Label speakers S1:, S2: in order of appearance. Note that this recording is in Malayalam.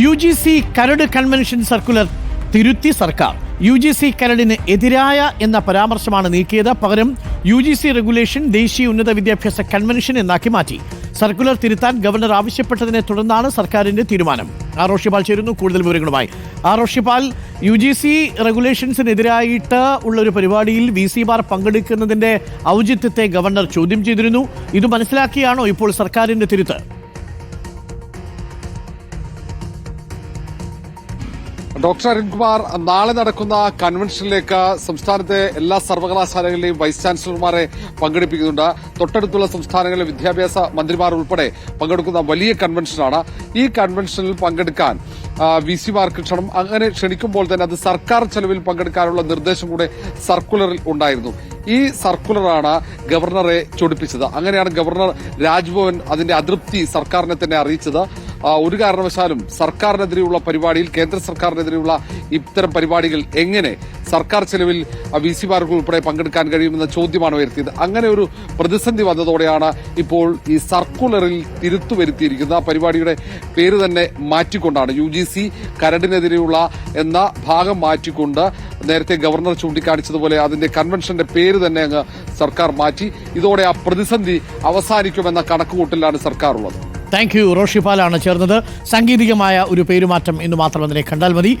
S1: യു ജി സി കരട് കൺവെൻഷൻ സർക്കുലർ തിരുത്തി സർക്കാർ. യു ജി സി കരടിന് എതിരായ എന്ന പരാമർശമാണ് നീക്കിയത്. പകരം യു ജി സി റെഗുലേഷൻ ദേശീയ ഉന്നത വിദ്യാഭ്യാസ കൺവെൻഷൻ എന്നാക്കി മാറ്റി. സർക്കുലർ തിരുത്താൻ ഗവർണർ ആവശ്യപ്പെട്ടതിനെ തുടർന്നാണ് സർക്കാരിന്റെ തീരുമാനം. ആർ റോഷിപാൽ ചേരുന്നു. കൂടുതൽ വിവരങ്ങളുമായി R Roshipal U G C റെഗുലേഷൻസിനെതിരായിട്ട് ഉള്ള ഒരു പരിപാടിയിൽ വി സി മാർ പങ്കെടുക്കുന്നതിന്റെ ഔചിത്യത്തെ ഗവർണർ ചോദ്യം ചെയ്തിരുന്നു. ഇത് മനസ്സിലാക്കിയാണോ ഇപ്പോൾ സർക്കാരിന്റെ തിരുത്ത്?
S2: ഡോക്ടർ അരുൺകുമാർ നാളെ നടക്കുന്ന കൺവെൻഷനിലേക്ക് സംസ്ഥാനത്തെ എല്ലാ സർവകലാശാലകളിലെയും വൈസ് ചാൻസലർമാരെ പങ്കെടുപ്പിക്കുന്നുണ്ട്. തൊട്ടടുത്തുള്ള സംസ്ഥാനങ്ങളിലെ വിദ്യാഭ്യാസ മന്ത്രിമാർ ഉൾപ്പെടെ പങ്കെടുക്കുന്ന വലിയ കൺവെൻഷനാണ്. ഈ കൺവെൻഷനിൽ പങ്കെടുക്കാൻ വി സിമാർക്ക് ക്ഷണം അങ്ങനെ ക്ഷണിക്കുമ്പോൾ തന്നെ അത് സർക്കാർ ചെലവിൽ പങ്കെടുക്കാനുള്ള നിർദ്ദേശം കൂടെ സർക്കുലറിൽ ഉണ്ടായിരുന്നു. ഈ സർക്കുലറാണ് ഗവർണറെ ചൊടിപ്പിച്ചത്. അങ്ങനെയാണ് ഗവർണർ രാജ്ഭവൻ അതിന്റെ അതൃപ്തി സർക്കാരിനെ തന്നെ അറിയിച്ചത്. ഒരു കാരണവശാലും സർക്കാരിനെതിരെയുള്ള പരിപാടിയിൽ കേന്ദ്ര സർക്കാരിനെതിരെയുള്ള ഇത്തരം പരിപാടികൾ എങ്ങനെ സർക്കാർ ചെലവിൽ വി സിമാർക്ക് ഉൾപ്പെടെ പങ്കെടുക്കാൻ കഴിയുമെന്ന ചോദ്യമാണ് ഉയർത്തിയത്. അങ്ങനെ ഒരു പ്രതിസന്ധി വന്നതോടെയാണ് ഇപ്പോൾ ഈ സർക്കുലറിൽ തിരുത്തു വരുത്തിയിരിക്കുന്ന പരിപാടിയുടെ പേര് തന്നെ മാറ്റിക്കൊണ്ടാണ്. യു ജി സി കരടിനെതിരെയുള്ള എന്ന ഭാഗം മാറ്റിക്കൊണ്ട് നേരത്തെ ഗവർണർ ചൂണ്ടിക്കാണിച്ചതുപോലെ അതിന്റെ കൺവെൻഷന്റെ പേര് തന്നെ അങ്ങ് സർക്കാർ മാറ്റി. ഇതോടെ ആ പ്രതിസന്ധി അവസാനിക്കുമെന്ന കണക്കുകൂട്ടലാണ് സർക്കാർ ഉള്ളത്
S1: താങ്ക് യു റോഷിപാലാണ് ചേർന്നത്. സാങ്കേതികമായ ഒരു പേരുമാറ്റം എന്ന് മാത്രം അതിനെ കണ്ടാൽ മതി.